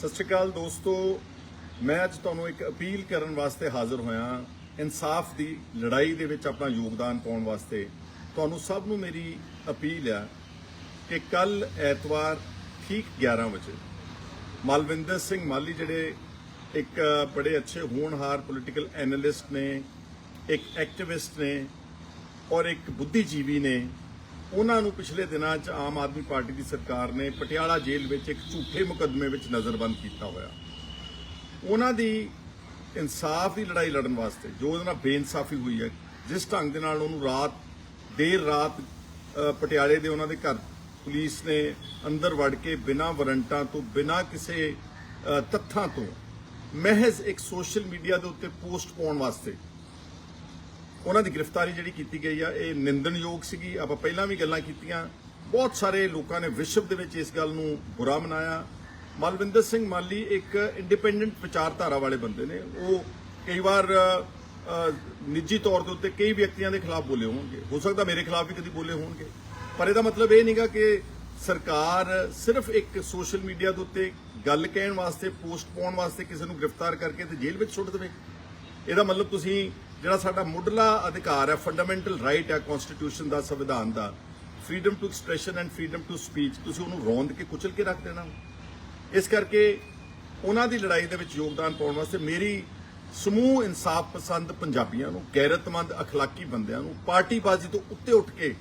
ਸਤਿ ਸ਼੍ਰੀ ਅਕਾਲ ਦੋਸਤੋ। ਮੈਂ ਅੱਜ ਤੁਹਾਨੂੰ ਇੱਕ ਅਪੀਲ ਕਰਨ ਵਾਸਤੇ ਹਾਜ਼ਰ ਹੋਇਆ ਇਨਸਾਫ ਦੀ ਲੜਾਈ ਦੇ ਵਿੱਚ ਆਪਣਾ ਯੋਗਦਾਨ ਪਾਉਣ ਵਾਸਤੇ। ਤੁਹਾਨੂੰ ਸਭ ਨੂੰ ਮੇਰੀ ਅਪੀਲ ਆ ਕਿ ਕੱਲ ਐਤਵਾਰ ਠੀਕ 11 ਵਜੇ ਮਲਵਿੰਦਰ ਸਿੰਘ ਮਾਲੀ ਜਿਹੜੇ ਇੱਕ ਬੜੇ ਅੱਛੇ ਹੋਣਹਾਰ ਪੋਲੀਟੀਕਲ ਐਨਾਲਿਸਟ ਨੇ, ਇੱਕ ਐਕਟਿਵਿਸਟ ਨੇ ਔਰ ਇੱਕ ਬੁੱਧੀਜੀਵੀ ਨੇ ਉਹਨਾਂ ਨੂੰ ਪਿਛਲੇ ਦਿਨਾਂ 'ਚ ਆਮ ਆਦਮੀ ਪਾਰਟੀ ਦੀ ਸਰਕਾਰ ਨੇ ਪਟਿਆਲਾ ਜੇਲ੍ਹ ਵਿੱਚ ਇੱਕ ਝੂਠੇ ਮੁਕੱਦਮੇ ਵਿੱਚ ਨਜ਼ਰਬੰਦ ਕੀਤਾ ਹੋਇਆ। ਉਹਨਾਂ ਦੀ ਇਨਸਾਫ ਦੀ ਲੜਾਈ ਲੜਨ ਵਾਸਤੇ, ਜੋ ਉਹਦੇ ਨਾਲ ਬੇਇਨਸਾਫੀ ਹੋਈ ਹੈ, ਜਿਸ ਢੰਗ ਦੇ ਨਾਲ ਉਹਨੂੰ ਰਾਤ, ਦੇਰ ਰਾਤ ਪਟਿਆਲੇ ਦੇ ਉਹਨਾਂ ਦੇ ਘਰ ਪੁਲਿਸ ਨੇ ਅੰਦਰ ਵੜ ਕੇ ਬਿਨਾਂ ਵਾਰੰਟਾਂ ਤੋਂ, ਬਿਨਾਂ ਕਿਸੇ ਤੱਥਾਂ ਤੋਂ ਮਹਿਜ਼ ਇੱਕ ਸੋਸ਼ਲ ਮੀਡੀਆ ਦੇ ਉੱਤੇ ਪੋਸਟ ਪਾਉਣ ਵਾਸਤੇ ਉਹਨਾਂ ਦੀ ਗ੍ਰਿਫਤਾਰੀ ਜਿਹੜੀ ਕੀਤੀ ਗਈ ਆ, ਇਹ ਨਿੰਦਣਯੋਗ ਸੀਗੀ। ਆਪਾਂ ਪਹਿਲਾਂ ਵੀ ਗੱਲਾਂ ਕੀਤੀਆਂ। ਬਹੁਤ ਸਾਰੇ ਲੋਕਾਂ ਨੇ ਵਿਸ਼ਵ ਦੇ ਵਿੱਚ ਇਸ ਗੱਲ ਨੂੰ ਬੁਰਾ ਮਨਾਇਆ। ਮਲਵਿੰਦਰ ਸਿੰਘ ਮਾਲੀ ਇੱਕ ਇੰਡੀਪੈਂਡੈਂਟ ਵਿਚਾਰਧਾਰਾ ਵਾਲੇ ਬੰਦੇ ਨੇ। ਉਹ ਕਈ ਵਾਰ ਨਿੱਜੀ ਤੌਰ ਦੇ ਉੱਤੇ ਕਈ ਵਿਅਕਤੀਆਂ ਦੇ ਖਿਲਾਫ ਬੋਲੇ ਹੋਣਗੇ। ਹੋ ਸਕਦਾ ਮੇਰੇ ਖਿਲਾਫ ਵੀ ਕਦੀ ਬੋਲੇ ਹੋਣਗੇ। ਪਰ ਇਹਦਾ ਮਤਲਬ ਇਹ ਨਹੀਂਗਾ ਕਿ ਸਰਕਾਰ ਸਿਰਫ ਇੱਕ ਸੋਸ਼ਲ ਮੀਡੀਆ ਦੇ ਉੱਤੇ ਗੱਲ ਕਹਿਣ ਵਾਸਤੇ, ਪੋਸਟ ਪਾਉਣ ਵਾਸਤੇ ਕਿਸੇ ਨੂੰ ਗ੍ਰਿਫਤਾਰ ਕਰਕੇ ਤੇ ਜੇਲ੍ਹ ਵਿੱਚ ਸੁੱਟ ਦੇਵੇ। ਇਹਦਾ ਮਤਲਬ ਤੁਸੀਂ ਜਿਹੜਾ ਸਾਡਾ ਮੁੱਢਲਾ ਅਧਿਕਾਰ ਹੈ ਫੰਡਾਮੈਂਟਲ ਰਾਈਟ ਹੈ ਕਨਸਟੀਟਿਊਸ਼ਨ ਦਾ, ਸੰਵਿਧਾਨ ਦਾ freedom to expression and freedom to speech ਤੁਸੀਂ ਉਹਨੂੰ ਰੌਂਦ ਕੇ ਕੁਚਲ ਕੇ ਰੱਖ ਦੇਣਾ। ਇਸ ਕਰਕੇ ਉਹਨਾਂ ਦੀ ਲੜਾਈ ਦੇ ਵਿੱਚ ਯੋਗਦਾਨ ਪਾਉਣ ਵਾਸਤੇ ਮੇਰੀ ਸਮੂਹ ਇਨਸਾਫ ਪਸੰਦ ਪੰਜਾਬੀਆਂ ਨੂੰ, ਗੈਰਤਮੰਦ اخلاقੀ ਬੰਦਿਆਂ ਨੂੰ, ਪਾਰਟੀਬਾਜ਼ੀ ਤੋਂ ਉੱਤੇ ਉੱਠ ਕੇ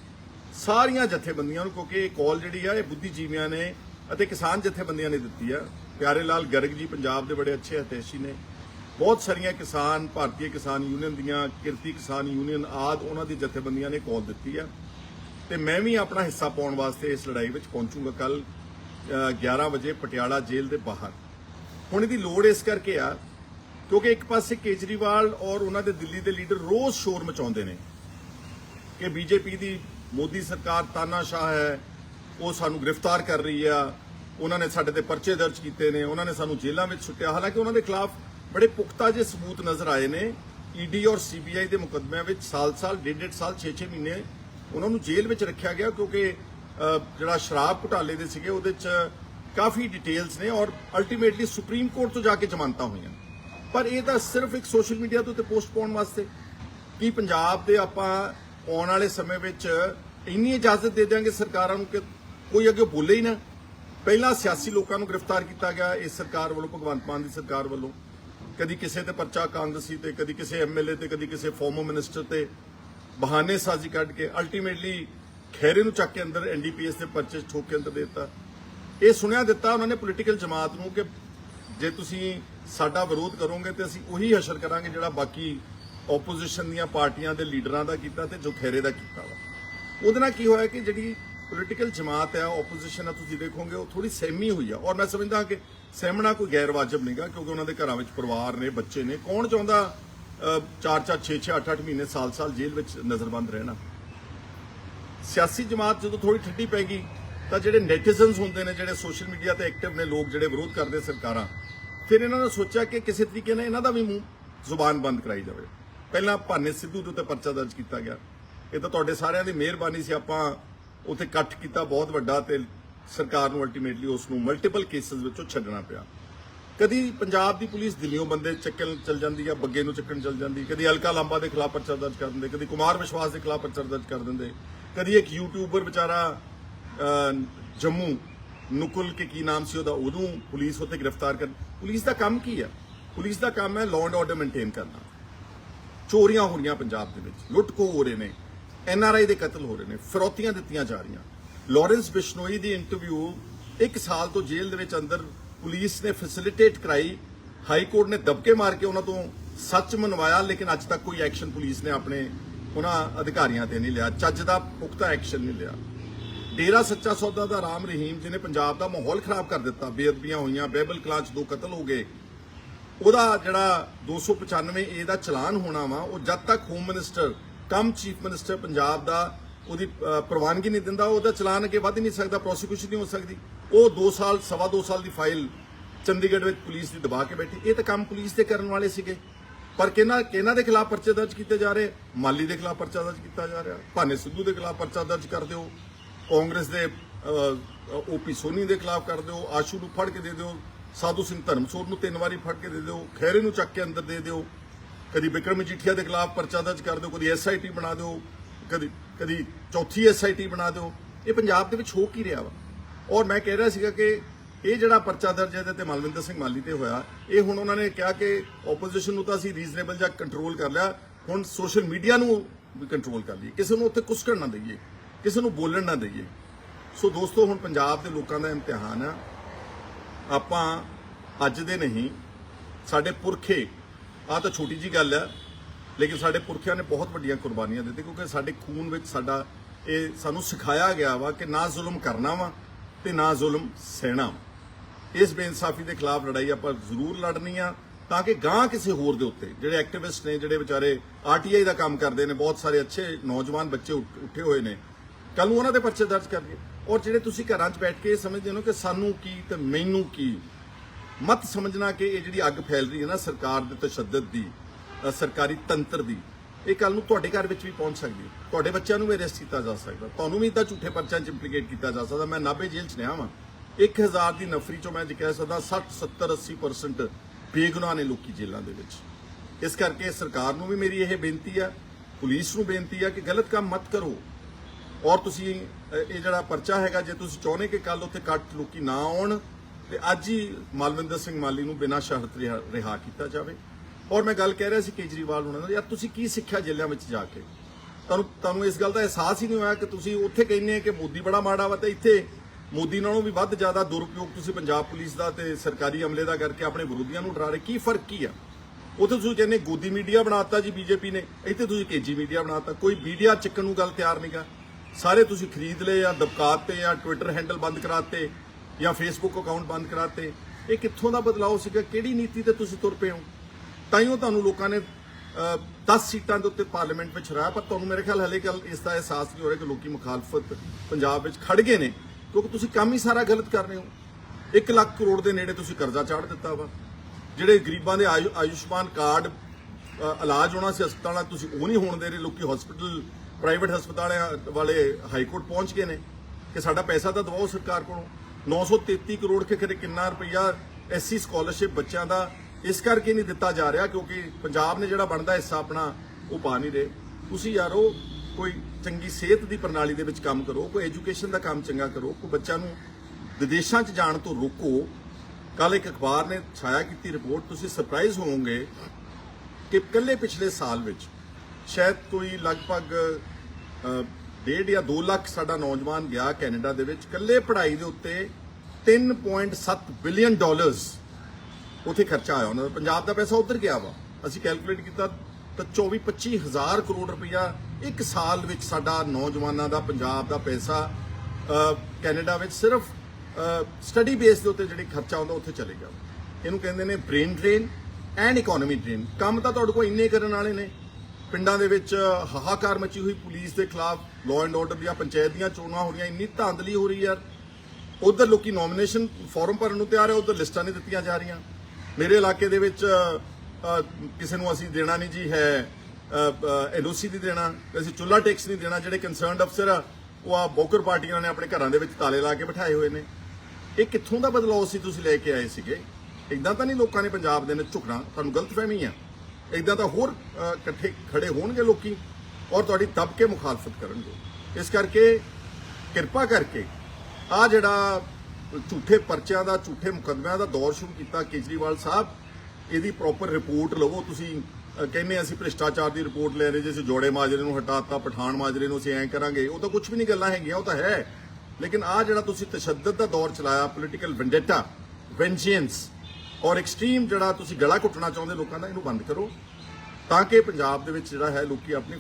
ਸਾਰੀਆਂ ਜਥੇਬੰਦੀਆਂ ਨੂੰ, ਕਿਉਂਕਿ ਇਹ ਕਾਲ ਜਿਹੜੀ ਆ, ਇਹ ਬੁੱਧੀਜੀਵੀਆਂ ਨੇ ਅਤੇ ਕਿਸਾਨ ਜਥੇਬੰਦੀਆਂ ਨੇ ਦਿੱਤੀ ਆ। ਪਿਆਰੇ ਲਾਲ ਗਰਗ ਜੀ ਪੰਜਾਬ ਦੇ ਬੜੇ ਅੱਛੇ ਹਤੇਸ਼ੀ ਨੇ। ਬਹੁਤ ਸਾਰੀਆਂ ਕਿਸਾਨ, ਭਾਰਤੀ ਕਿਸਾਨ ਯੂਨੀਅਨ ਦੀਆਂ, ਕਿਰਤੀ ਕਿਸਾਨ ਯੂਨੀਅਨ ਆਦ ਉਹਨਾਂ ਦੀ ਜਥੇਬੰਦੀਆਂ ਨੇ ਕਾਲ ਦਿੱਤੀ ਆ। ਤੇ ਮੈਂ ਵੀ ਆਪਣਾ ਹਿੱਸਾ ਪਾਉਣ ਵਾਸਤੇ ਇਸ ਲੜਾਈ ਵਿੱਚ ਪਹੁੰਚੂਗਾ ਕੱਲ 11 ਵਜੇ ਪਟਿਆਲਾ ਜੇਲ੍ਹ ਦੇ ਬਾਹਰ। ਹੁਣ ਇਹਦੀ ਲੋੜ ਇਸ ਕਰਕੇ ਆ, ਕਿਉਂਕਿ ਇੱਕ ਪਾਸੇ ਕੇਜਰੀਵਾਲ ਔਰ ਉਹਨਾਂ ਦੇ ਦਿੱਲੀ ਦੇ ਲੀਡਰ ਰੋਜ਼ ਸ਼ੋਰ ਮਚਾਉਂਦੇ ਨੇ ਕਿ ਬੀਜੇਪੀ ਦੀ ਮੋਦੀ ਸਰਕਾਰ ਤਾਨਾਸ਼ਾਹ ਹੈ, ਉਹ ਸਾਨੂੰ ਗ੍ਰਿਫਤਾਰ ਕਰ ਰਹੀ ਆ, ਉਹਨਾਂ ਨੇ ਸਾਡੇ ਤੇ ਪਰਚੇ ਦਰਜ ਕੀਤੇ ਨੇ, ਉਹਨਾਂ ਨੇ ਸਾਨੂੰ ਜੇਲ੍ਹਾਂ ਵਿੱਚ ਸੁੱਟਿਆ। ਹਾਲਾਂਕਿ ਉਹਨਾਂ ਦੇ ਖਿਲਾਫ ਬੜੇ ਪੁਖਤਾ ਜਿਹੇ ਸਬੂਤ ਨਜ਼ਰ ਆਏ ਨੇ। ਈਡੀ ਔਰ ਸੀਬੀਆਈ ਦੇ ਮੁਕੱਦਮਿਆਂ ਵਿੱਚ ਸਾਲ-ਸਾਲ ਡੇਢ-ਡੇਢ ਸਾਲ 6-6 ਮਹੀਨੇ ਉਹਨਾਂ ਨੂੰ ਜੇਲ੍ਹ ਵਿੱਚ ਰੱਖਿਆ ਗਿਆ ਕਿਉਂਕਿ ਜਿਹੜਾ ਸ਼ਰਾਬ ਘੁਟਾਲੇ ਦੇ ਸੀਗੇ, ਉਹਦੇ 'ਚ ਕਾਫੀ ਡਿਟੇਲਸ ਨੇ ਔਰ ਅਲਟੀਮੇਟਲੀ ਸੁਪਰੀਮ ਕੋਰਟ ਤੋਂ ਜਾ ਕੇ ਜ਼ਮਾਨਤਾਂ ਹੋਈਆਂ। ਪਰ ਇਹ ਤਾਂ ਸਿਰਫ ਇੱਕ ਸੋਸ਼ਲ ਮੀਡੀਆ ਤੋਂ ਤੇ ਪੋਸਟ ਪਾਉਣ ਵਾਸਤੇ ਕੀ ਪੰਜਾਬ ਦੇ ਆਪਾਂ ਆਉਣ ਵਾਲੇ ਸਮੇਂ ਵਿੱਚ ਇੰਨੀ ਇਜਾਜ਼ਤ ਦੇ ਦਿਆਂਗੇ ਸਰਕਾਰਾਂ ਨੂੰ ਕਿ ਕੋਈ ਅੱਗੇ ਬੋਲੇ ਹੀ ਨਾ। ਪਹਿਲਾਂ ਸਿਆਸੀ ਲੋਕਾਂ ਨੂੰ ਗ੍ਰਿਫਤਾਰ ਕੀਤਾ ਗਿਆ, ਇਸ ਸਰਕਾਰ ਵੱਲੋਂ, ਭਗਵੰਤ ਮਾਨ ਦੀ ਸਰਕਾਰ ਵੱਲੋਂ। ਕਦੀ ਕਿਸੇ ਤੇ ਪਰਚਾ ਕਾਂਗਰਸੀ ਤੇ ਕਦੀ ਕਿਸੇ ਐਮਐਲਏ ਤੇ, ਕਦੀ ਕਿਸੇ ਫਾਰਮਰ ਮਿਨਿਸਟਰ ਤੇ ਬਹਾਨੇ ਸਾਜ਼ੀ ਕੱਢ ਕੇ ਅਲਟੀਮੇਟਲੀ ਖੈਰੇ ਨੂੰ ਚੱਕ ਕੇ ਅੰਦਰ ਐਨਡੀਪੀਐਸ ਦੇ ਪਰਚੇ 'ਚ ਠੋਕ ਕੇ ਅੰਦਰ ਦੇ ਦਿੱਤਾ। ਇਹ ਸੁਣਿਆ ਦਿੱਤਾ ਉਹਨਾਂ ਨੇ ਪੋਲੀਟੀਕਲ ਜਮਾਤ ਨੂੰ ਕਿ ਜੇ ਤੁਸੀਂ ਸਾਡਾ ਵਿਰੋਧ ਕਰੋਗੇ ਤੇ ਅਸੀਂ ਉਹੀ ਹਸ਼ਰ ਕਰਾਂਗੇ ਜਿਹੜਾ ਬਾਕੀ ਆਪੋਜੀਸ਼ਨ ਦੀਆਂ ਪਾਰਟੀਆਂ ਦੇ ਲੀਡਰਾਂ ਦਾ ਕੀਤਾ ਤੇ ਜੋ ਖੈਰੇ ਦਾ ਕੀਤਾ ਵਾ। ਉਹਦੇ ਨਾਲ ਕੀ ਹੋਇਆ ਕਿ ਜਿਹੜੀ ਪੋਲੀਟੀਕਲ ਜਮਾਤ ਹੈ ਆਪੋਜੀਸ਼ਨ ਹੈ, ਤੁਸੀਂ ਦੇਖੋਗੇ, ਉਹ ਥੋੜੀ ਸਹਿਮੀ ਹੋਈ ਆ। ਔਰ ਮੈਂ ਸਮਝਦਾ ਕਿ ਸਹਿਮਣਾ ਕੋਈ ਗੈਰ ਵਾਜਬ ਨਹੀਂਗਾ, ਕਿਉਂਕਿ ਉਹਨਾਂ ਦੇ ਘਰਾਂ ਵਿੱਚ ਪਰਿਵਾਰ ਨੇ, ਬੱਚੇ ਨੇ। ਕੌਣ ਚਾਹੁੰਦਾ 4 4 6 6 8 8 ਮਹੀਨੇ, ਸਾਲ ਸਾਲ ਜੇਲ੍ਹ ਵਿੱਚ ਨਜ਼ਰਬੰਦ ਰਹਿਣਾ? ਸਿਆਸੀ ਜਮਾਤ ਜਦੋਂ ਥੋੜੀ ਠੱਡੀ ਪੈ ਗਈ ਤਾਂ ਜਿਹੜੇ ਨੈਟਿਜ਼ਨਸ ਹੁੰਦੇ ਨੇ, ਜਿਹੜੇ ਸੋਸ਼ਲ ਮੀਡੀਆ ਤੇ ਐਕਟਿਵ ਨੇ, ਲੋਕ ਜਿਹੜੇ ਵਿਰੋਧ ਕਰਦੇ ਸਰਕਾਰਾਂ, ਫਿਰ ਇਹਨਾਂ ਨੇ ਸੋਚਿਆ ਕਿ ਕਿਸੇ ਤਰੀਕੇ ਨਾਲ ਇਹਨਾਂ ਦਾ ਵੀ ਮੂੰਹ ਜ਼ੁਬਾਨ ਬੰਦ ਕਰਾਈ ਜਾਵੇ। ਪਹਿਲਾਂ ਭਾਨੇ ਸਿੱਧੂ ਦੇ ਉੱਤੇ ਪਰਚਾ ਦਰਜ ਕੀਤਾ ਗਿਆ। ਇਹ ਤਾਂ ਤੁਹਾਡੇ ਸਾਰਿਆਂ ਦੀ ਮਿਹਰਬਾਨੀ ਸੀ, ਆਪਾਂ ਉੱਥੇ ਇਕੱਠ ਕੀਤਾ ਬਹੁਤ ਵੱਡਾ ਤੇ ਸਰਕਾਰ ਨੂੰ ਅਲਟੀਮੇਟਲੀ ਉਸ ਨੂੰ ਮਲਟੀਪਲ ਕੇਸਸ ਵਿੱਚੋਂ ਛੱਡਣਾ ਪਿਆ। ਕਦੀ ਪੰਜਾਬ ਦੀ ਪੁਲਿਸ ਦਿੱਲੀੋਂ ਬੰਦੇ ਚੱਕਣ ਚੱਲ ਜਾਂਦੀ ਆ ਬੱਗੇ ਨੂੰ ਚੱਕਣ ਚੱਲ ਜਾਂਦੀ, ਕਦੀ ਅਲਕਾ ਲਾਂਬਾ ਦੇ ਖਿਲਾਫ ਪਰਚਾ ਦਰਜ ਕਰ ਦਿੰਦੇ, ਕਦੀ ਕੁਮਾਰ ਵਿਸ਼ਵਾਸ ਦੇ ਖਿਲਾਫ ਪਰਚਾ ਦਰਜ ਕਰ ਦਿੰਦੇ, ਕਦੀ ਇੱਕ ਯੂਟਿਊਬਰ ਵਿਚਾਰਾ ਜੰਮੂ ਨੁਕਲ ਕੇ ਕੀ ਨਾਮ ਸੀ ਉਹਦਾ ਉਦੋਂ ਪੁਲਿਸ ਉੱਤੇ ਗ੍ਰਿਫਤਾਰ ਕਰ, ਪੁਲਿਸ ਦਾ ਕੰਮ ਕੀ ਆ? ਪੁਲਿਸ ਦਾ ਕੰਮ ਹੈ ਲਾਅ ਐਂਡ ਆਰਡਰ ਮੇਨਟੇਨ ਕਰਨਾ। ਚੋਰੀਆਂ ਹੋ ਰਹੀਆਂ ਪੰਜਾਬ ਦੇ ਵਿੱਚ, ਲੁੱਟ ਖੋਹ ਹੋ ਰਹੇ ਨੇ। ਐਨ ਆਰ ਆਈ ਦੇ ਕਤਲ ਹੋ ਰਹੇ ਨੇ, ਫਰੋਤੀਆਂ ਦਿੱਤੀਆਂ ਜਾ ਰਹੀਆਂ। ਲਾਰੈਂਸ ਬਿਸ਼ਨੋਈ ਦੀ ਇੰਟਰਵਿਊ ਇੱਕ ਸਾਲ ਤੋਂ ਜੇਲ੍ਹ ਦੇ ਵਿੱਚ ਅੰਦਰ ਪੁਲਿਸ ਨੇ ਫੈਸਿਲਿਟੇਟ ਕਰਾਈ। ਹਾਈ ਕੋਰਟ ਨੇ ਦਬਕੇ ਮਾਰ ਕੇ ਉਹਨਾਂ ਤੋਂ ਸੱਚ ਮਨਵਾਇਆ, ਲੇਕਿਨ ਅੱਜ ਤੱਕ ਕੋਈ ਐਕਸ਼ਨ ਪੁਲਿਸ ਨੇ ਆਪਣੇ ਉਹਨਾਂ ਅਧਿਕਾਰੀਆਂ ਤੇ ਨਹੀਂ ਲਿਆ। ਚੱਜ ਦਾ ਪੁਖਤਾ ਐਕਸ਼ਨ ਨਹੀਂ ਲਿਆ। ਡੇਰਾ ਸੱਚਾ ਸੌਦਾ ਦਾ ਰਾਮ ਰਹੀਮ, ਜਿਹਨੇ ਪੰਜਾਬ ਦਾ ਮਾਹੌਲ ਖਰਾਬ ਕਰ ਦਿੱਤਾ, ਬੇਅਦਬੀਆਂ ਹੋਈਆਂ ਬੈਬਲ ਕਲਾਚ ਦੋ ਕਤਲ ਹੋ ਗਏ। ਉਹਦਾ ਜਿਹੜਾ 295 ਏ ਦਾ ਚਲਾਨ ਹੋਣਾ ਵਾ, ਉਹ ਜਦ ਤੱਕ home minister cum chief minister Punjab ਦਾ ਉਹਦੀ ਪ੍ਰਵਾਨਗੀ ਨਹੀਂ ਦਿੰਦਾ, ਉਹਦਾ ਚਲਾਨ ਅੱਗੇ ਵੱਧ ਨਹੀਂ ਸਕਦਾ ਪ੍ਰੋਸੀਕਿਊਸ਼ਨ ਨਹੀਂ ਹੋ ਸਕਦੀ। ਉਹ 2 ਸਾਲ, ਸਵਾ 2 ਸਾਲ ਦੀ ਫਾਈਲ ਚੰਡੀਗੜ੍ਹ ਵਿੱਚ ਪੁਲਿਸ ਦੀ ਦਬਾ ਕੇ ਬੈਠੀ। ਇਹ ਤਾਂ ਕੰਮ ਪੁਲਿਸ ਦੇ ਕਰਨ ਵਾਲੇ ਸੀਗੇ। ਪਰ ਕਿਹਨਾਂ ਕਿਹਨਾਂ ਦੇ ਖਿਲਾਫ ਪਰਚੇ ਦਰਜ ਕੀਤੇ ਜਾ ਰਹੇ? ਮਾਲੀ ਦੇ ਖਿਲਾਫ ਪਰਚਾ ਦਰਜ ਕੀਤਾ ਜਾ ਰਿਹਾ। ਭਾਨੇ ਸਿੱਧੂ ਦੇ ਖਿਲਾਫ ਪਰਚਾ ਦਰਜ ਕਰ ਦਿਓ। ਕਾਂਗਰਸ ਦੇ ਓਪੀ ਸੋਨੀ ਦੇ ਖਿਲਾਫ ਕਰ ਦਿਓ। ਆਸ਼ੂ ਨੂੰ ਫੜ ਕੇ ਦੇ ਦਿਓ। ਸਾਧੂ ਸਿੰਘ ਧਰਮਸੋਰ ਨੂੰ ਤਿੰਨ ਵਾਰੀ ਫੜ ਕੇ ਦੇ ਦਿਓ। ਖੈਰੇ ਨੂੰ ਚੱਕ ਕੇ ਅੰਦਰ ਦੇ ਦਿਓ। ਕਦੀ ਵਿਕਰਮ ਮਜੀਠੀਆ ਦੇ ਖਿਲਾਫ ਪਰਚਾ ਦਰਜ ਕਰ ਦਿਓ, ਕਦੀ ਐਸਆਈਟੀ ਬਣਾ ਦਿਓ, ਕਦੀ ਕਦੀ ਚੌਥੀ ਐਸਆਈਟੀ ਬਣਾ ਦਿਓ। ਇਹ ਪੰਜਾਬ ਦੇ ਵਿੱਚ ਹੋ ਕੀ ਰਿਹਾ ਵਾ? ਔਰ ਮੈਂ ਕਹਿ ਰਿਹਾ ਸੀਗਾ ਕਿ ਇਹ ਜਿਹੜਾ ਪਰਚਾ ਦਰਜ ਹੈ ਇਹਦੇ ਤੇ ਮਲਵਿੰਦਰ ਸਿੰਘ ਮਾਲੀ ਤੇ ਹੋਇਆ। ਇਹ ਹੁਣ ਉਹਨਾਂ ਨੇ ਕਿਹਾ ਕਿ ਆਪੋਜੀਸ਼ਨ ਨੂੰ ਤਾਂ ਅਸੀਂ ਰੀਜ਼ਨੇਬਲ ਜਾਂ ਕੰਟਰੋਲ ਕਰ ਲਿਆ। ਹੁਣ ਸੋਸ਼ਲ ਮੀਡੀਆ ਨੂੰ ਵੀ ਕੰਟਰੋਲ ਕਰ ਲਈਏ। ਕਿਸੇ ਨੂੰ ਉੱਥੇ ਕੁਸਕਣ ਨਾ ਦਈਏ। ਕਿਸੇ ਨੂੰ ਬੋਲਣ ਨਾ ਦਈਏ। ਸੋ ਦੋਸਤੋ, ਹੁਣ ਪੰਜਾਬ ਦੇ ਲੋਕਾਂ ਦਾ ਇਮਤਿਹਾਨ ਆ। ਆਪਾਂ ਅੱਜ ਦੇ ਨਹੀਂ, ਸਾਡੇ ਪੁਰਖੇ ਆ ਤਾਂ ਛੋਟੀ ਜੀ ਗੱਲ ਹੈ ਲੇਕਿਨ ਸਾਡੇ ਪੁਰਖਿਆਂ ਨੇ ਬਹੁਤ ਵੱਡੀਆਂ ਕੁਰਬਾਨੀਆਂ ਦਿੱਤੀਆਂ, ਕਿਉਂਕਿ ਸਾਡੇ ਖੂਨ ਵਿੱਚ ਸਾਡਾ ਇਹ ਸਾਨੂੰ ਸਿਖਾਇਆ ਗਿਆ ਵਾ ਕਿ ਨਾ ਜ਼ੁਲਮ ਕਰਨਾ ਵਾ ਤੇ ਨਾ ਜ਼ੁਲਮ ਸਹਿਣਾ ਵਾ। ਇਸ ਬੇਇਨਸਾਫੀ ਦੇ ਖਿਲਾਫ ਲੜਾਈ ਆਪਾਂ ਜ਼ਰੂਰ ਲੜਨੀ ਆ, ਤਾਂ ਕਿ ਗਾਂ ਕਿਸੇ ਹੋਰ ਦੇ ਉੱਤੇ, ਜਿਹੜੇ ਐਕਟਿਵਿਸਟ ਨੇ, ਜਿਹੜੇ ਵਿਚਾਰੇ ਆਰਟੀਆਈ ਦਾ ਕੰਮ ਕਰਦੇ ਨੇ, ਬਹੁਤ ਸਾਰੇ ਅੱਛੇ ਨੌਜਵਾਨ ਬੱਚੇ ਉੱਠ- ਉੱਠੇ ਹੋਏ ਨੇ ਕੱਲ ਨੂੰ ਉਹਨਾਂ ਦੇ ਪਰਚੇ ਦਰਜ ਕਰੀਏ ਔਰ ਜਿਹੜੇ ਤੁਸੀਂ ਘਰਾਂ 'ਚ ਬੈਠ ਕੇ ਇਹ ਸਮਝਦੇ ਹੋ ਕਿ ਸਾਨੂੰ ਕੀ ਤੇ ਮੈਨੂੰ ਕੀ ਮਤ ਸਮਝਣਾ ਕਿ ਇਹ ਜਿਹੜੀ ਅੱਗ ਫੈਲ ਰਹੀ ਹੈ ਨਾ ਸਰਕਾਰ ਦੇ ਤਸ਼ੱਦਦ ਦੀ ਸਰਕਾਰੀ ਤੰਤਰ ਦੀ, ਇਹ ਕੱਲ ਨੂੰ ਤੁਹਾਡੇ ਘਰ ਵਿੱਚ ਵੀ ਪਹੁੰਚ ਸਕਦੀ ਹੈ। ਤੁਹਾਡੇ ਬੱਚਿਆਂ ਨੂੰ ਵੀ ਅਰੈਸਟ ਕੀਤਾ ਜਾ ਸਕਦਾ। ਤੁਹਾਨੂੰ ਵੀ ਤਾਂ ਝੂਠੇ ਪਰਚਿਆਂ 'ਚ ਇੰਪਲੀਕੇਟ ਕੀਤਾ ਜਾ ਸਕਦਾ। ਮੈਂ ਨਾਭੇ ਜੇਲ੍ਹ 'ਚ ਰਿਹਾ ਵਾਂ। 1000 ਦੀ ਨਫਰੀ 'ਚੋਂ ਮੈਂ ਜੇ ਕਹਿ ਸਕਦਾ 60 70 80% ਬੇਗੁਨਾਹ ਨੇ ਲੋਕੀ ਜੇਲ੍ਹਾਂ ਦੇ ਵਿੱਚ। ਇਸ ਕਰਕੇ ਸਰਕਾਰ ਨੂੰ ਵੀ ਮੇਰੀ ਇਹ ਬੇਨਤੀ ਆ ਪੁਲਿਸ ਨੂੰ ਬੇਨਤੀ ਆ ਕਿ ਗਲਤ ਕੰਮ ਮਤ ਕਰੋ। ਔਰ ਤੁਸੀਂ ਇਹ ਜਿਹੜਾ ਪਰਚਾ ਹੈਗਾ, ਜੇ ਤੁਸੀਂ ਚਾਹੁੰਦੇ ਕਿ ਕੱਲ ਉੱਥੇ ਕੱਟ ਲੋਕੀ ਨਾ ਆਉਣ ਤੇ ਅੱਜ ਹੀ ਮਾਲਵਿੰਦਰ ਸਿੰਘ ਮਾਲੀ ਨੂੰ ਬਿਨਾਂ ਸ਼ਰਤ ਰਿਹਾ ਰਿਹਾ ਕੀਤਾ ਜਾਵੇ। ਔਰ ਮੈਂ ਗੱਲ ਕਹਿ ਰਿਹਾ ਸੀ ਕੇਜਰੀਵਾਲ ਉਹਨਾਂ ਨਾਲ, ਯਾਰ ਤੁਸੀਂ ਕੀ ਸਿੱਖਿਆ ਜੇਲ੍ਹਾਂ ਵਿੱਚ ਜਾ ਕੇ? ਤੁਹਾਨੂੰ ਤੁਹਾਨੂੰ ਇਸ ਗੱਲ ਦਾ ਅਹਿਸਾਸ ਹੀ ਨਹੀਂ ਹੋਇਆ ਕਿ ਤੁਸੀਂ ਉੱਥੇ ਕਹਿੰਦੇ ਕਿ ਮੋਦੀ ਬੜਾ ਮਾੜਾ ਵਾ ਤੇ ਇੱਥੇ ਮੋਦੀ ਨਾਲੋਂ ਵੀ ਵੱਧ ਜ਼ਿਆਦਾ ਦੁਰਉਪਯੋਗ ਤੁਸੀਂ ਪੰਜਾਬ ਪੁਲਿਸ ਦਾ ਤੇ ਸਰਕਾਰੀ ਅਮਲੇ ਦਾ ਕਰਕੇ ਆਪਣੇ ਵਿਰੋਧੀਆਂ ਨੂੰ ਡਰਾ ਰਹੇ? ਕੀ ਫ਼ਰਕ ਕੀ ਆ? ਉੱਥੇ ਤੁਸੀਂ ਕਹਿੰਦੇ ਗੋਦੀ ਮੀਡੀਆ ਬਣਾਤਾ ਜੀ ਬੀਜੇਪੀ ਨੇ, ਇੱਥੇ ਤੁਸੀਂ ਕੇਜੀ ਮੀਡੀਆ ਬਣਾਤਾ ਕੋਈ ਮੀਡੀਆ ਚੱਕਣ ਨੂੰ ਗੱਲ ਤਿਆਰ ਨਹੀਂਗਾ ਸਾਰੇ ਤੁਸੀਂ ਖਰੀਦ ਲਏ ਜਾਂ ਦਬਕਾਤੇ ਜਾਂ ਟਵਿੱਟਰ ਹੈਂਡਲ ਬੰਦ ਕਰਾਤੇ ਜਾਂ ਫੇਸਬੁੱਕ ਅਕਾਊਂਟ ਬੰਦ ਕਰਾਤੇ, ਇਹ ਕਿੱਥੋਂ ਦਾ ਬਦਲਾਅ ਸੀਗਾ? ਕਿਹੜੀ ਨੀਤੀ ਤੇ ਤੁਸੀਂ ਤੁਰ ਪਏ ਹੋ? ਤਾਂ ਹੀ ਉਹ ਤੁਹਾਨੂੰ ਲੋਕਾਂ ਨੇ 10 ਸੀਟਾਂ ਦੇ ਉੱਤੇ ਪਾਰਲੀਮੈਂਟ ਵਿੱਚ ਹਰਾਇਆ ਪਰ ਤੁਹਾਨੂੰ ਮੇਰੇ ਖਿਆਲ ਹਲੇ ਕੱਲ ਇਸ ਦਾ ਅਹਿਸਾਸ ਨਹੀਂ ਹੋ ਰਿਹਾ ਕਿ ਲੋਕੀ ਮੁਖਾਲਫਤ ਪੰਜਾਬ ਵਿੱਚ ਖੜ ਗਏ ਨੇ, ਕਿਉਂਕਿ ਤੁਸੀਂ ਕੰਮ ਹੀ ਸਾਰਾ ਗਲਤ ਕਰ ਰਹੇ ਹੋ। 1 ਲੱਖ ਕਰੋੜ ਦੇ ਨੇੜੇ ਤੁਸੀਂ ਕਰਜ਼ਾ ਚਾੜ ਦਿੱਤਾ ਵਾ। ਜਿਹੜੇ ਗਰੀਬਾਂ ਦੇ ਆਯੁ- ਆਯੁਸ਼ਮਾਨ ਕਾਰਡ ਇਲਾਜ ਹੋਣਾ ਸੀ ਹਸਪਤਾਲਾਂ, ਤੁਸੀਂ ਉਹ ਨਹੀਂ ਹੋਣ ਦੇ ਰਹੇ। ਲੋਕੀ ਹਸਪੀਟਲ ਪ੍ਰਾਈਵੇਟ ਹਸਪਤਾਲਾਂ ਵਾਲੇ ਹਾਈ ਕੋਰਟ ਪਹੁੰਚ ਗਏ ਨੇ ਕਿ ਸਾਡਾ ਪੈਸਾ ਤਾਂ ਦਵਾਓ ਸਰਕਾਰ ਕੋਲੋਂ। 933 ਕਰੋੜ ਕੇ ਖਰੇ ਕਿੰਨਾ ਰੁਪਈਆ ਐਸਸੀ ਸਕਾਲਰਸ਼ਿਪ ਬੱਚਿਆਂ ਦਾ ਇਸ ਕਰਕੇ ਨਹੀਂ ਦਿੱਤਾ ਜਾ ਰਿਹਾ ਕਿਉਂਕਿ ਪੰਜਾਬ ਨੇ ਜਿਹੜਾ ਬਣਦਾ ਹਿੱਸਾ ਆਪਣਾ, ਉਹ ਪਾ ਨਹੀਂ ਰਹੇ। ਤੁਸੀਂ ਯਾਰੋ ਕੋਈ ਚੰਗੀ ਸਿਹਤ ਦੀ ਪ੍ਰਣਾਲੀ ਦੇ ਵਿੱਚ ਕੰਮ ਕਰੋ, ਕੋਈ ਐਜੂਕੇਸ਼ਨ ਦਾ ਕੰਮ ਚੰਗਾ ਕਰੋ, ਕੋਈ ਬੱਚਿਆਂ ਨੂੰ ਵਿਦੇਸ਼ਾਂ 'ਚ ਜਾਣ ਤੋਂ ਰੋਕੋ। ਕੱਲ ਇੱਕ ਅਖਬਾਰ ਨੇ ਛਾਇਆ ਕੀਤੀ ਰਿਪੋਰਟ, ਤੁਸੀਂ ਸਰਪ੍ਰਾਈਜ਼ ਹੋਵੋਗੇ ਕਿ ਇਕੱਲੇ ਪਿਛਲੇ ਸਾਲ ਵਿੱਚ ਸ਼ਾਇਦ ਕੋਈ ਲਗਭਗ ਡੇਢ ਜਾਂ 2 ਲੱਖ ਸਾਡਾ ਨੌਜਵਾਨ ਗਿਆ ਕੈਨੇਡਾ ਦੇ ਵਿੱਚ, ਇਕੱਲੇ ਪੜ੍ਹਾਈ ਦੇ ਉੱਤੇ 3.7 ਬਿਲੀਅਨ ਡਾਲਰਸ ਉੱਥੇ ਖਰਚਾ ਆਇਆ। ਉਹਨਾਂ ਦਾ ਪੰਜਾਬ ਦਾ ਪੈਸਾ ਉੱਧਰ ਗਿਆ ਵਾ। ਅਸੀਂ ਕੈਲਕੂਲੇਟ ਕੀਤਾ ਤਾਂ 24 25 ਹਜ਼ਾਰ ਕਰੋੜ ਰੁਪਈਆ ਇੱਕ ਸਾਲ ਵਿੱਚ ਸਾਡਾ ਨੌਜਵਾਨਾਂ ਦਾ, ਪੰਜਾਬ ਦਾ ਪੈਸਾ ਕੈਨੇਡਾ ਵਿੱਚ ਸਿਰਫ ਸਟੱਡੀ ਬੇਸ ਦੇ ਉੱਤੇ ਜਿਹੜੀ ਖਰਚਾ ਹੁੰਦਾ ਉੱਥੇ ਚਲੇਗਾ ਇਹਨੂੰ ਕਹਿੰਦੇ ਨੇ brain drain and economy drain ਕੰਮ ਤਾਂ ਤੁਹਾਡੇ ਕੋਲ ਇੰਨੇ ਕਰਨ ਵਾਲੇ ਨੇ। ਪਿੰਡਾਂ ਦੇ ਵਿੱਚ ਹਾਹਾਕਾਰ ਮਚੀ ਹੋਈ ਪੁਲਿਸ ਦੇ ਖਿਲਾਫ ਲਾਅ ਐਂਡ ਆਰਡਰ ਦੀਆਂ ਪੰਚਾਇਤ ਦੀਆਂ ਚੋਣਾਂ ਹੋ ਰਹੀਆਂ, ਇੰਨੀ ਧਾਂਦਲੀ ਹੋ ਰਹੀ ਯਾਰ ਉਧਰ ਲੋਕੀ ਨੋਮੀਨੇਸ਼ਨ ਫਾਰਮ ਭਰਨ ਨੂੰ ਤਿਆਰ ਹੈ, ਉਧਰ ਲਿਸਟਾਂ ਨਹੀਂ ਦਿੱਤੀਆਂ ਜਾ ਰਹੀਆਂ। ਮੇਰੇ ਇਲਾਕੇ ਦੇ ਵਿੱਚ ਕਿਸੇ ਨੂੰ ਅਸੀਂ ਦੇਣਾ ਨਹੀਂ ਜੀ, ਹੈ ਐਨਓਸੀ ਨਹੀਂ ਦੇਣਾ, ਅਸੀਂ ਚੁੱਲਾ ਟੈਕਸ ਨਹੀਂ ਦੇਣਾ, ਜਿਹੜੇ ਕੰਸਰਨਡ ਅਫਸਰ ਆ, ਉਹ ਆ ਬੋਕਰ ਪਾਰਟੀਆਂ ਨੇ ਆਪਣੇ ਘਰਾਂ ਦੇ ਵਿੱਚ ਤਾਲੇ ਲਾ ਕੇ ਬਿਠਾਏ ਹੋਏ ਨੇ। ਇਹ ਕਿੱਥੋਂ ਦਾ ਬਦਲਾਅ ਸੀ ਤੁਸੀਂ ਲੈ ਕੇ ਆਏ ਸੀਗੇ? ਇਦਾਂ ਤਾਂ ਨਹੀਂ ਲੋਕਾਂ ਨੇ ਪੰਜਾਬ ਦੇ ਵਿੱਚ ਝੁਕਣਾ, ਤੁਹਾਨੂੰ ਗਲਤਫਹਿਮੀ ਆ। ਇਦਾਂ ਤਾਂ ਹੋਰ ਇਕੱਠੇ ਖੜੇ ਹੋਣਗੇ ਲੋਕੀ ਔਰ ਤੁਹਾਡੀ ਦਬ ਕੇ ਮੁਖਾਲਫਤ ਕਰਨਗੇ। ਇਸ ਕਰਕੇ ਕਿਰਪਾ ਕਰਕੇ ਆ ਜਿਹੜਾ ਝੂਠੇ ਪਰਚਿਆਂ ਦਾ, ਝੂਠੇ ਮੁਕੱਦਮਿਆਂ ਦਾ ਦੌਰ ਸ਼ੁਰੂ ਕੀਤਾ ਕੇਜਰੀਵਾਲ ਸਾਹਿਬ, ਇਹਦੀ ਪ੍ਰੋਪਰ ਰਿਪੋਰਟ ਲਵੋ। ਤੁਸੀਂ ਕਹਿੰਦੇ ਅਸੀਂ ਭ੍ਰਿਸ਼ਟਾਚਾਰ ਦੀ ਰਿਪੋਰਟ ਲੈ ਰਹੇ ਜੇ, ਅਸੀਂ ਜੋੜੇ ਮਾਜਰੇ ਨੂੰ ਹਟਾਤਾ, ਪਠਾਨ ਮਾਜਰੇ ਨੂੰ ਅਸੀਂ ਐਂ ਕਰਾਂਗੇ। ਉਹ ਤਾਂ ਕੁਝ ਵੀ ਨਹੀਂ ਗੱਲਾਂ ਹੈਗੀਆਂ, ਉਹ ਤਾਂ ਹੈ। ਲੇਕਿਨ ਆ ਜਿਹੜਾ ਤੁਸੀਂ ਤਸ਼ੱਦਦ ਦਾ ਦੌਰ ਚਲਾਇਆ ਪੋਲੀਟੀਕਲ ਵੈਂਡੇਟਾ ਵੈਂਜੀਅੰਸ ਔਰ ਐਕਸਟ੍ਰੀਮ ਜਿਹੜਾ ਤੁਸੀਂ ਗਲਾ ਘੁੱਟਣਾ ਚਾਹੁੰਦੇ ਲੋਕਾਂ ਦਾ, ਇਹਨੂੰ ਬੰਦ ਕਰੋ। ਤਾਂ ਕਿ ਪੰਜਾਬ ਦੇ ਵਿੱਚ ਜਿਹੜਾ ਹੈ ਲੋਕੀ ਆਪਣੀ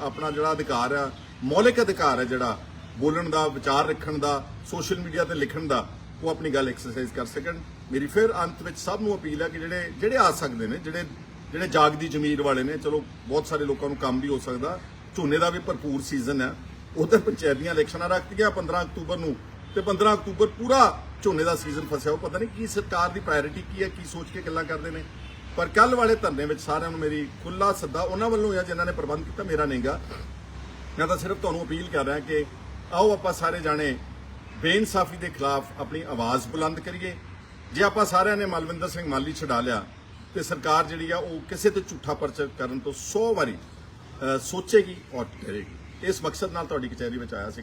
ਆਪਣਾ ਜਿਹੜਾ ਅਧਿਕਾਰ ਆ, ਮੌਲਿਕ ਅਧਿਕਾਰ ਹੈ ਜਿਹੜਾ, ਬੋਲਣ ਦਾ, ਵਿਚਾਰ ਰੱਖਣ ਦਾ, ਸੋਸ਼ਲ ਮੀਡੀਆ ਤੇ ਲਿਖਣ ਦਾ, ਉਹ ਆਪਣੀ ਗੱਲ ਐਕਸਰਸਾਈਜ਼ ਕਰ ਸਕਣ। ਮੇਰੀ ਫਿਰ ਅੰਤ ਵਿੱਚ ਸਭ ਨੂੰ ਅਪੀਲ ਹੈ ਕਿ ਜਿਹੜੇ ਜਿਹੜੇ ਆ ਸਕਦੇ ਨੇ, ਜਿਹੜੇ ਜਿਹੜੇ ਜਾਗਦੀ ਜ਼ਮੀਰ ਵਾਲੇ ਨੇ, ਚਲੋ ਬਹੁਤ ਸਾਰੇ ਲੋਕਾਂ ਨੂੰ ਕੰਮ ਵੀ ਹੋ ਸਕਦਾ, ਝੋਨੇ ਦਾ ਵੀ ਭਰਪੂਰ ਸੀਜ਼ਨ ਹੈ ਉਧਰ ਪੰਚਾਇਤ ਦੀਆਂ ਇਲੈਕਸ਼ਨਾਂ ਰੱਖਤੀਆਂ 15 ਅਕਤੂਬਰ ਨੂੰ, ਤੇ 15 ਅਕਤੂਬਰ ਪੂਰਾ ਝੋਨੇ ਦਾ ਸੀਜ਼ਨ ਫਸਿਆ, ਉਹ ਪਤਾ ਨਹੀਂ ਕੀ ਸਰਕਾਰ ਦੀ ਪ੍ਰਾਇੋਰਟੀ ਕੀ ਹੈ, ਕੀ ਸੋਚ ਕੇ ਗੱਲਾਂ ਕਰਦੇ ਨੇ। ਪਰ ਕੱਲ ਵਾਲੇ ਧਰਨੇ ਵਿੱਚ ਸਾਰਿਆਂ ਨੂੰ ਮੇਰੀ ਖੁੱਲਾ ਸੱਦਾ, ਉਹਨਾਂ ਵੱਲੋਂ ਆ ਜਿਨ੍ਹਾਂ ਨੇ ਪ੍ਰਬੰਧ ਕੀਤਾ, ਮੇਰਾ ਨਹੀਂਗਾ ਮੈਂ ਤਾਂ ਸਿਰਫ ਤੁਹਾਨੂੰ ਅਪੀਲ ਕਰ ਰਿਹਾ ਕਿ ਆਓ ਆਪਾਂ ਸਾਰੇ ਜਾਣੇ ਬੇਇਨਸਾਫੀ ਦੇ ਖਿਲਾਫ ਆਪਣੀ ਆਵਾਜ਼ ਬੁਲੰਦ ਕਰੀਏ। ਜੇ ਆਪਾਂ ਸਾਰਿਆਂ ਨੇ ਮਲਵਿੰਦਰ ਸਿੰਘ ਮਾਲੀ ਛਡਾ ਲਿਆ ਤੇ ਸਰਕਾਰ ਜਿਹੜੀ ਆ, ਉਹ ਕਿਸੇ ਤੇ ਝੂਠਾ ਪਰਚਾ ਕਰਨ ਤੋਂ 100 ਵਾਰੀ ਸੋਚੇਗੀ ਔਰ ਕਰੇਗੀ ਇਸ ਮਕਸਦ ਨਾਲ ਤੁਹਾਡੀ ਕਚਹਿਰੀ ਵਿੱਚ ਆਇਆ ਸੀ।